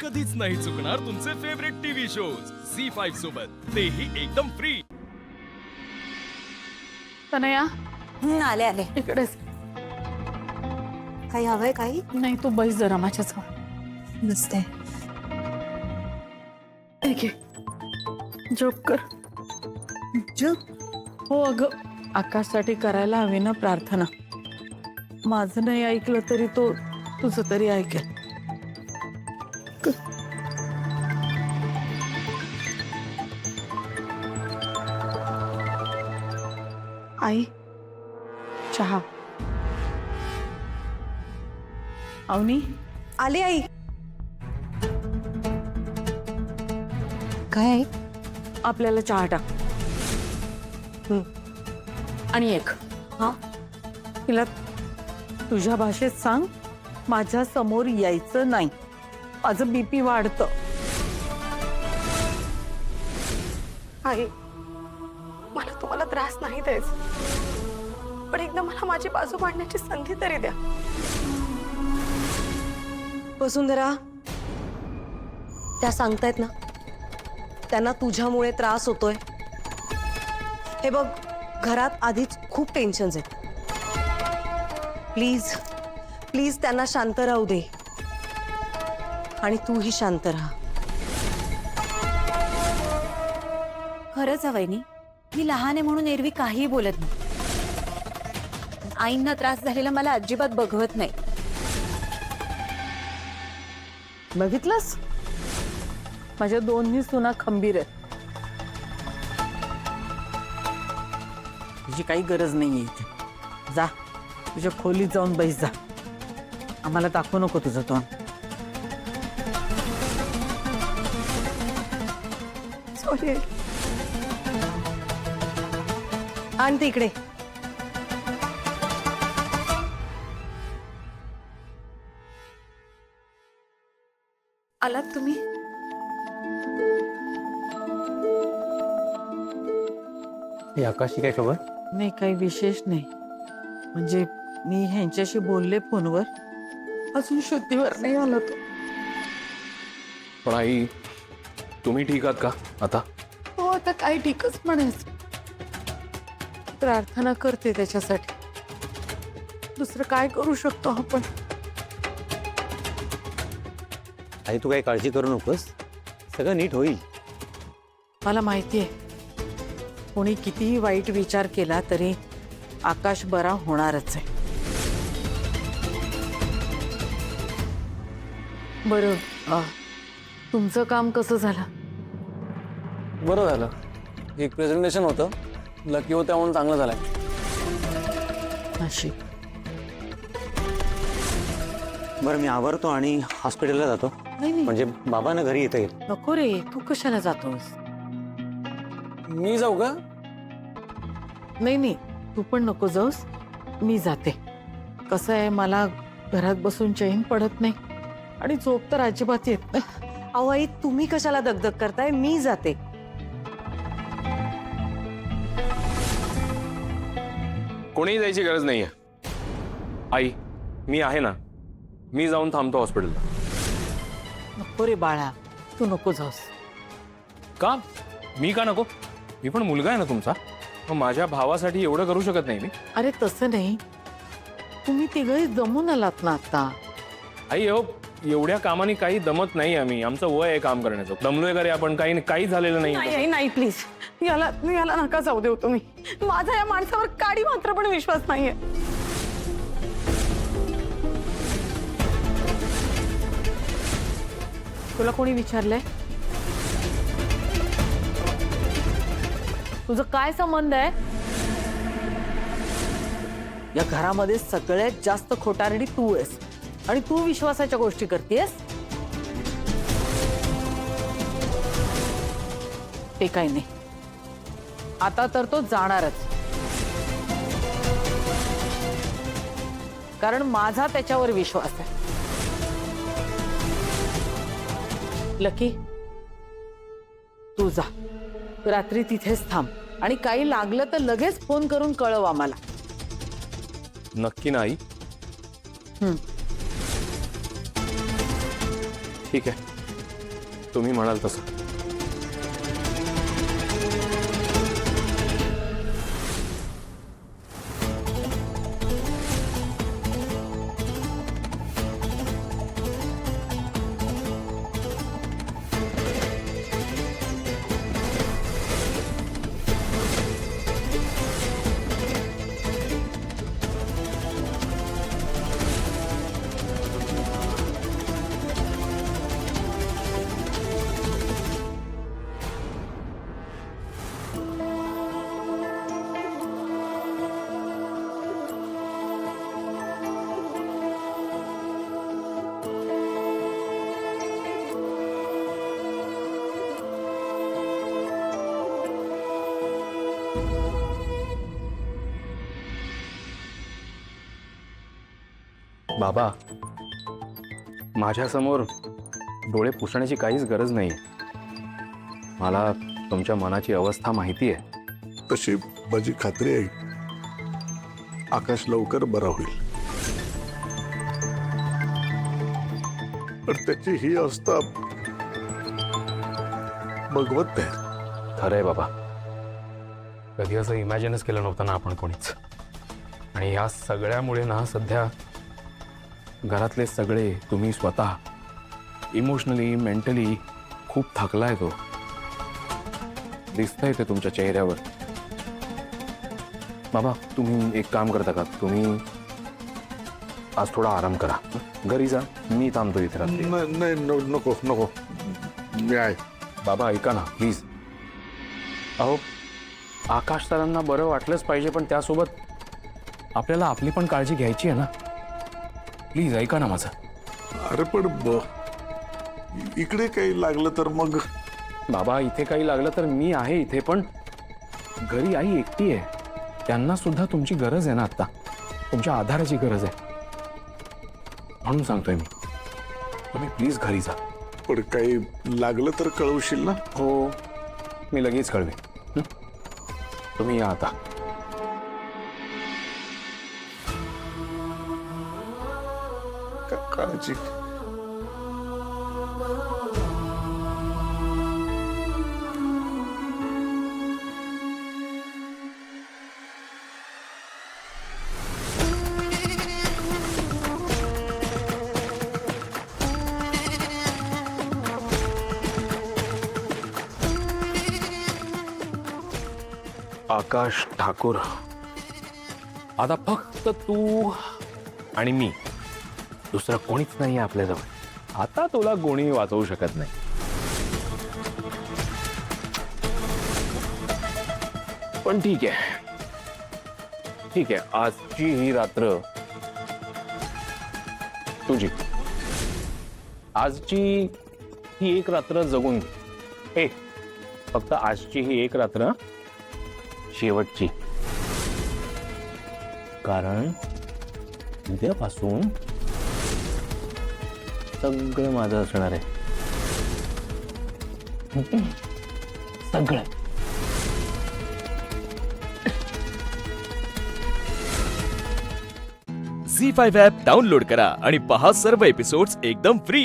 कधीच नाही चुकणार तुमचे favourite TV shows C five सोबत. तेही एकदम फ्री तनया. हं, आले आले. इकडेच काही हवंय काही? नाही तू बैस जरा माझ्या जवळ नसते. ठीक आहे जोक कर. हो अगं. आकाशसाठी करायला हवी ना प्रार्थना. माझं नाही ऐकलं तरी तो तुझं तरी ऐकेल. आई. चहा. अवनी? आले आई. काय आपल्याला चहा टाक. आणि एक. हा? तिला तुझ्या भाषेत सांग माझ्यासमोर यायचं नाही. माझं बीपी वाढतं. आई. मला तुम्हाला त्रास नाही द्यायचा. पण एकदा मला माझी बाजू मांडण्याची संधी तरी द्या. वसुंधरा त्या सांगतायत ना त्यांना तुझ्यामुळे त्रास होतोय. हे बघ घरात आधीच खूप टेन्शन्स आहेत. प्लीज प्लीज त्यांना शांत राहू दे. आणि तूही शांत राहा. खरंच हवंय नी मी लहान आहे म्हणून एरवी काहीही बोलत नाही. आईंना त्रास झालेला मला अजिबात बघवत नाही. बघितलंस? माझ्या दोन्ही सुना खंबीर आहेत. तुझी काही गरज नाहीये इथे. जा. तुझ्या खोलीत जाऊन बैस जा. आम्हाला दाखवू नको तुझं तोंड. सॉरी आणि ते इकडे. आलात तुम्ही? ही आकाशची काय खबर? नाही काही विशेष नाही. म्हणजे मी ह्यांच्याशी बोलले फोनवर. अजून शुद्धीवर नाही आला तो. पण आई तुम्ही ठीक आहात का आता? हो आता काय ठीकच म्हणायचं प्रार्थना करते त्याच्यासाठी. दुसरं काय करू शकतो आपण? आई तू काही काळजी करू नकोस. सगळं नीट होईल. मला माहिती आहे कोणी कितीही वाईट विचार केला तरी आकाश बरा होणारच आहे. बरं अ, तुमचं काम कसं झालं? बरं झालं. एक प्रेझेंटेशन होतं. लकी होत्या म्हणून चांगलं झालंय. नशीब बरं मी आवरतो आणि हॉस्पिटलला जातो. नाही नाही. म्हणजे बाबांना घरी येता येईल नको रे तू कशाला जातोस? मी जाऊ का? नाही नाही. तू पण नको जाऊस. मी जाते. कसं आहे मला घरात बसून चैन पडत नाही. आणि झोप तर अजिबात येत नाही. अहो आई तुम्ही कशाला दगदग करताय? मी जाते. कोणीही जायची गरज नाहीये. आई मी आहे ना? मी जाऊन थांबतो हॉस्पिटलला. नको रे बाळा तू नको जाऊस. का? मी का नको? मी पण मुलगा आहे ना तुमचा. मग माझ्या भावासाठी एवढं करू शकत नाही मी. अरे तसं नाही. तुम्ही तिघही जमून आलात ना आता. आई हो एवढ्या कामाने काही दमत नाही आम्ही. आमचं वय आहे काम करण्याचं. दमलोय का रे आपण. काही काही झालेलं नाही नाही आई नाही प्लीज याला याला नका जाऊ देऊ तुम्ही. माझा या माणसावर काडी मात्र पण विश्वास नाहीये. तुला कोणी विचारलंय? तुझं काय संबंध आहे? या घरामध्ये सगळ्यात जास्त खोटारडी तू आहेस. आणि तू विश्वासाच्या गोष्टी करतेस? ते काही नाही. आता तर तो जाणारच. कारण माझा त्याच्यावर विश्वास आहे. लकी तू जा. रात्री तिथेच थांब. आणि काही लागलं तर लगेच फोन करून कळव आम्हाला नक्की नाही. ठीक आहे. तुम्ही म्हणाल तसं. बाबा. माझ्यासमोर डोळे पुसण्याची काहीच गरज नाही मला तुमच्या मनाची अवस्था माहिती आहे तशी माझी खात्री आहे. आकाश लवकर बरा होईल. पण त्याची ही अवस्था भगवत नाही खरंय बाबा. कधी असं इमॅजिनच केलं नव्हतं ना आपण कोणीच. आणि या सगळ्यामुळे ना सध्या घरातले सगळे तुम्ही स्वतः. इमोशनली मेंटली खूप थकलाय तो. दिसतंय ते तुमच्या चेहऱ्यावर. बाबा तुम्ही एक काम करता का? तुम्ही आज थोडा आराम करा. घरी जा. मी थांबतो इथे रात्री. नाही नको नको. मी आहे. बाबा ऐका ना प्लीज अहो आकाश सरांना बरं वाटलंच पाहिजे पण त्यासोबत आपल्याला आपली पण काळजी घ्यायची आहे ना? प्लीज ऐका ना माझं. अरे पण ब- इकडे काही लागलं तर मग? बाबा इथे काही लागलं तर मी आहे इथे पण घरी आई एकटी आहे. त्यांना सुद्धा तुमची गरज आहे ना आता तुमच्या आधाराची गरज आहे. म्हणून सांगतोय मी. तुम्ही प्लीज घरी जा. पण काही लागलं तर कळवशील ना? हो मी लगेच कळवे हं? तुम्ही या आता. काळजी आकाश ठाकूर. आता फक्त तू आणि मी. दुसरं कोणीच नाही आपल्याजवळ. आता तुला कोणी वाचवू शकत नाही. पण ठीक आहे. ठीक आहे आजची ही रात्र तुझी. आजची ही एक रात्र जगून घे. ए फक्त आजची ही एक रात्र शेवटची. कारण उद्यापासून सगळं माझं असणार आहे. सगळं. झी फाईव्ह ॲप डाउनलोड करा आणि पहा सर्व एपिसोड्स एकदम फ्री.